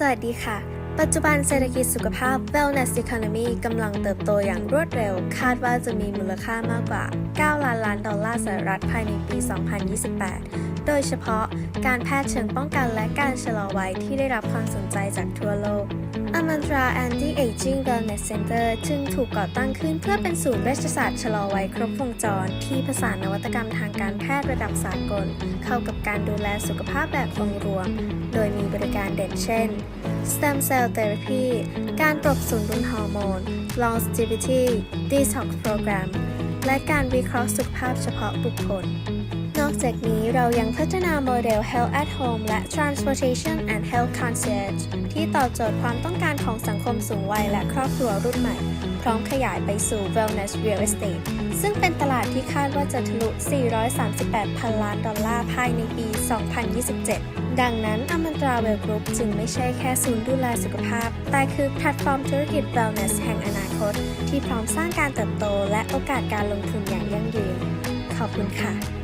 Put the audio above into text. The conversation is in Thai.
สวัสดีค่ะ ปัจจุบันเศรษฐกิจสุขภาพ Wellness Economy กำลังเติบโตอย่างรวดเร็ว คาดว่าจะมีมูลค่ามากกว่า 9 ล้านล้านดอลลาร์สหรัฐภายในปี 2028 โดยเฉพาะการแพทย์เชิงป้องกันและการชะลอวัยที่ได้รับความสนใจจากทั่วโลกอมันตรา Anti Aging Wellness Center จึงถูกก่อตั้งขึ้นเพื่อเป็นศูนย์เวชศาสตร์ชะลอวัยครบวงจร ที่ผสานนวัตกรรมทางการแพทย์ระดับสากล เข้ากับการดูแลสุขภาพแบบองรวม โดย ตเด่นเช่น Stem Cell Therapy การปรับสมดุลฮอร์โมน Longevity Detox Program และการวิเคราะห์สุขภาพเฉพาะบุคคล อกจากนี้เรายังพัฒนาโมเดล Health at Home และ Transportation and Health Concierge ที่ตอบโจทย์ความต้องการของสังคมสูงวัยและครอบครัวรุ่นใหม่ พร้อมขยายไปสู่ Wellness Real Estate ซึ่งเป็นตลาดที่คาดว่าจะทะลุ 438 พันล้านดอลลาร์ภายในปี 2027 ดังนั้นอมันตราเวลกรุ๊ปจึงไม่ใช่แค่ศูนย์ดูแลสุขภาพ แต่คือแพลตฟอร์มธุรกิจ Wellness แห่งอนาคต ที่พร้อมสร้างการเติบโตและโอกาสการลงทุนอย่างยั่งยืนขอบคุณค่ะ